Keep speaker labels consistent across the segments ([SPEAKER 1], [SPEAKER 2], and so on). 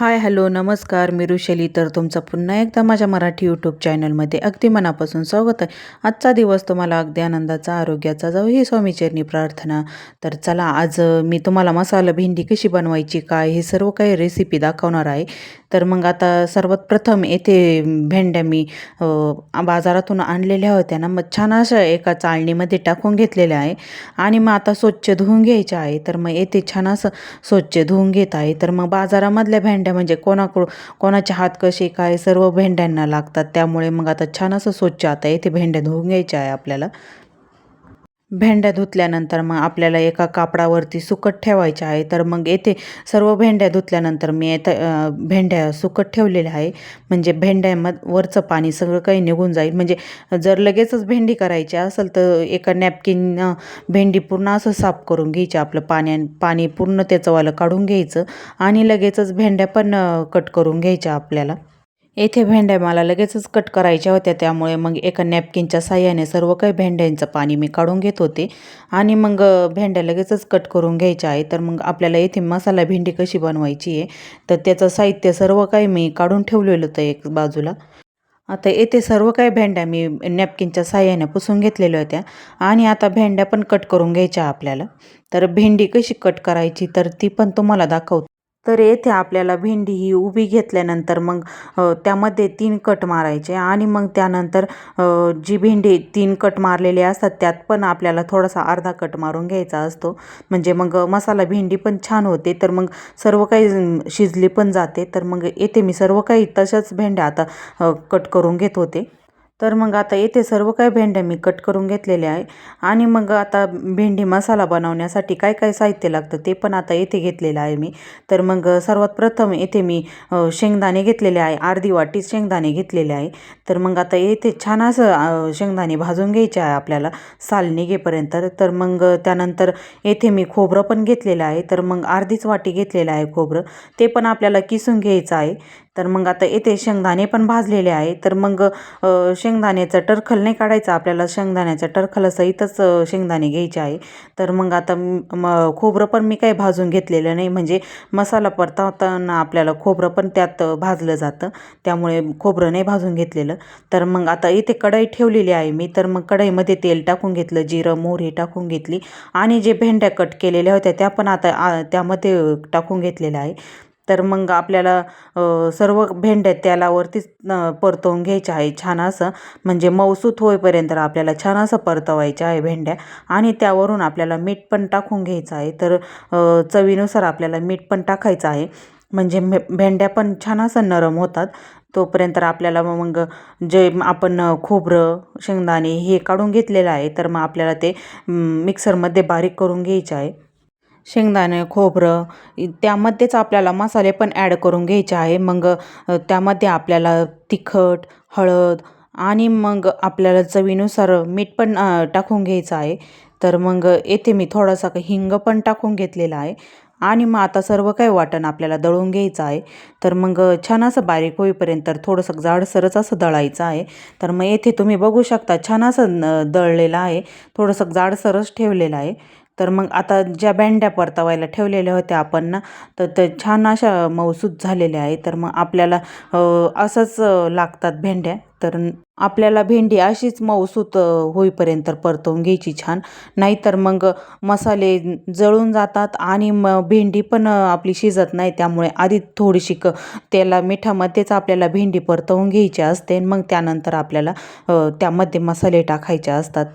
[SPEAKER 1] Hi hello नमस्कार मी ऋषली. तर तुमचं पुन्हा एकदा माझ्या मराठी यूट्यूब चॅनलमध्ये अगदी मनापासून स्वागत आहे. आजचा दिवस तुम्हाला अगदी आनंदाचा आरोग्याचा जाऊ ही स्वामीचरणी प्रार्थना. तर चला आज मी तुम्हाला मसाला भेंडी कशी बनवायची काय हे सर्व काही रेसिपी दाखवणार आहे. तर मग आता सर्वात प्रथम येथे भेंड्या मी बाजारातून आणलेल्या होत्या ना मग छान अशा एका चाळणीमध्ये टाकून घेतलेल्या आहे. आणि मग आता स्वच्छ धुवून घ्यायच्या आहे. तर मग येथे छान असं स्वच्छ धुवून घेत आहे. तर मग बाजारामधल्या भेंड्या म्हणजे कोणाकडून कोणाचे हात कसे काय सर्व भेंड्यांना लागतात. त्यामुळे मग आता छान असं स्वच्छ आता येथे भेंड्या धुवून घ्यायच्या आहे आपल्याला. भेंड्या धुतल्यानंतर मग आपल्याला एका कापडावरती सुकट ठेवायच्या आहे. तर मग येथे सर्व भेंड्या धुतल्यानंतर मी येतं भेंड्या सुकट ठेवलेल्या आहे. म्हणजे भेंड्यामध वरचं पाणी सगळं काही निघून जाईल. म्हणजे जर लगेचच भेंडी करायची असेल तर एका नॅपकिन भेंडी पूर्ण असं साफ करून घ्यायची. आपलं पाण्या पाणी पूर्ण त्याचंवालं काढून घ्यायचं आणि लगेचच भेंड्या पण कट करून घ्यायच्या आपल्याला. येथे भेंड्या मला लगेचच कट करायच्या होत्या. त्यामुळे मग एका नॅपकिनच्या साह्याने सर्व काही भेंड्यांचं पाणी मी काढून घेत होते. आणि मग भेंड्या लगेचच कट करून घ्यायच्या आहे तर मग आपल्याला येथे मसाला भेंडी कशी बनवायची आहे तर त्याचं साहित्य सर्व काही मी काढून ठेवलेलं होतं एक बाजूला. आता येथे सर्व काही भेंड्या मी नॅपकिनच्या साह्याने पुसून घेतलेल्या होत्या. आणि आता भेंड्या पण कट करून घ्यायच्या आपल्याला. तर भेंडी कशी कट करायची तर ती पण तुम्हाला दाखवते. तर येथे आपल्याला भेंडी ही उभी घेतल्यानंतर मग त्यामध्ये तीन कट मारायचे आणि मग त्यानंतर जी भेंडी तीन कट मारलेली असतात त्यात पण आपल्याला थोडासा अर्धा कट मारून घ्यायचा असतो. म्हणजे मग मसाला भेंडी पण छान होते तर मग सर्व काही शिजली पण जाते. तर मग येथे मी सर्व काही तशाच भेंड्या आता कट करून घेत होते. तर मग आता येथे सर्व काही भेंड्या मी कट करून घेतलेल्या आहे. आणि मग आता भेंडी मसाला बनवण्यासाठी काय काय साहित्य लागतं ते पण आता येथे घेतलेलं आहे मी. तर मग सर्वात प्रथम येथे मी शेंगदाणे घेतलेले आहे. अर्धी वाटी शेंगदाणे घेतलेले आहे. तर मग आता येथे छान असं शेंगदाणे भाजून घ्यायचे आहे आपल्याला साल निघेपर्यंत. तर मग त्यानंतर येथे मी खोबरं पण घेतलेलं आहे. तर मग अर्धीच वाटी घेतलेलं आहे खोबरं. ते पण आपल्याला किसून घ्यायचं आहे. तर मग आता येथे शेंगदाणे पण भाजलेले आहे. तर मग शेंगदाण्याचं टरखल नाही काढायचं आपल्याला? शेंगदाण्याच्या टरखलासहितच अ, शेंगदाणे घ्यायचे आहे. तर मग आता म- खोबरं पण मी काही भाजून घेतलेलं नाही. म्हणजे मसाला परतावताना आपल्याला खोबरं पण त्यात भाजलं जातं. त्यामुळे खोबरं नाही भाजून घेतलेलं. तर मग आता इथे कढई ठेवलेली आहे मी. तर मग कढईमध्ये तेल टाकून घेतलं जिरं मोहरी टाकून घेतली. आणि जे भेंड्या कट केलेल्या होत्या त्या पण आता त्यामध्ये टाकून घेतलेल्या आहे. तर मग आपल्याला सर्व भेंड्या त्यालावरतीच परतवून घ्यायच्या आहे. छान असं म्हणजे मऊसूत होईपर्यंत आपल्याला छान असं परतवायच्या आहे भेंड्या. आणि त्यावरून आपल्याला मीठ पण टाकून घ्यायचं आहे. तर चवीनुसार आपल्याला मीठ पण टाकायचं आहे. म्हणजे भेंड्या पण छान असं नरम होतात. तोपर्यंत आपल्याला मग जे आपण खोबरं शेंगदाणे हे काढून घेतलेलं आहे. तर मग आपल्याला ते मिक्सरमध्ये बारीक करून घ्यायचे आहे. शेंगदाणे खोबरं त्यामध्येच आपल्याला मसाले पण ॲड करून घ्यायचे आहे. मग त्यामध्ये आपल्याला तिखट हळद आणि मग आपल्याला चवीनुसार मीठ पण टाकून घ्यायचं आहे. तर मग येथे मी थोडासा हिंग पण टाकून घेतलेला आहे. आणि मग आता सर्व काही वाटण आपल्याला दळून घ्यायचं आहे. तर मग छान असं बारीक होईपर्यंत तर थोडंसं जाडसरच असं दळायचं आहे. तर मग येथे तुम्ही बघू शकता छान असं दळलेलं आहे. थोडंसं जाडसरच ठेवलेलं आहे. तर मग आता ज्या भेंड्या परतावायला ठेवलेल्या होत्या आपण ना तर त्या छान अशा मऊसूत झालेल्या आहे तर मग आपल्याला असंच लागतात भेंड्या. तर आपल्याला भेंडी अशीच मऊसूत होईपर्यंत परतवून घ्यायची छान. नाहीतर मग मसाले जळून जातात आणि मग भेंडी पण आपली शिजत नाही. त्यामुळे आधी थोडीशी क त्याला मिठामध्येच आपल्याला भेंडी परतवून घ्यायची असते. आणि मग त्यानंतर आपल्याला त्यामध्ये मसाले टाकायचे असतात.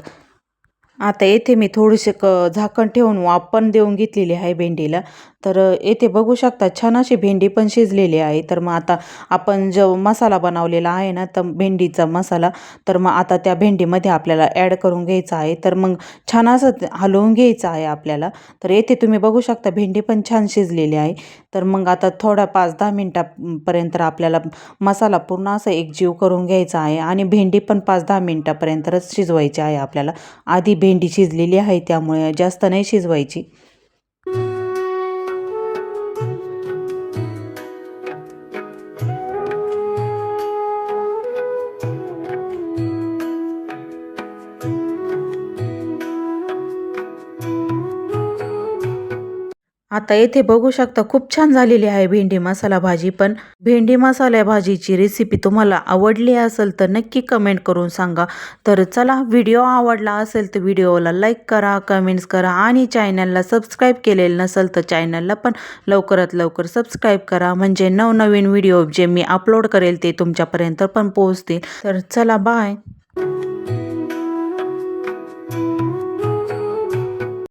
[SPEAKER 1] आता येथे मी थोडीसे क झाकण ठेवून वापण देऊन घेतलेली आहे भेंडीला. तर येथे बघू शकता छान अशी भेंडी पण शिजलेली आहे. तर मग आता आपण जो मसाला बनवलेला आहे ना तर भेंडीचा मसाला तर मग आता त्या भेंडीमध्ये आपल्याला ॲड करून घ्यायचा आहे. तर मग छान असं हलवून घ्यायचं आहे आपल्याला. तर येथे तुम्ही बघू शकता भेंडी पण छान शिजलेली आहे. तर मग आता थोडा पाच दहा मिनटापर्यंत आपल्याला मसाला पूर्ण असं एकजीव करून घ्यायचा आहे आणि भेंडी पण पाच दहा मिनटापर्यंतच शिजवायची आहे आपल्याला. आधी भेंडी शिजलेली आहे त्यामुळे जास्त नाही शिजवायची. आता येथे बघू शकता खूप छान झालेली आहे भेंडी मसाला भाजी पण भेंडी मसाला भाजीची रेसिपी तुम्हाला आवडली असेल तर नक्की कमेंट करून सांगा. तर चला व्हिडिओ आवडला असेल तर व्हिडिओला लाईक करा कमेंट्स करा आणि चॅनलला सबस्क्राईब केलेलं नसेल तर चॅनलला पण लवकरात लवकर सबस्क्राईब करा. म्हणजे नवनवीन व्हिडिओ जे मी अपलोड करेल ते तुमच्यापर्यंत पण पोहोचतील. तर चला बाय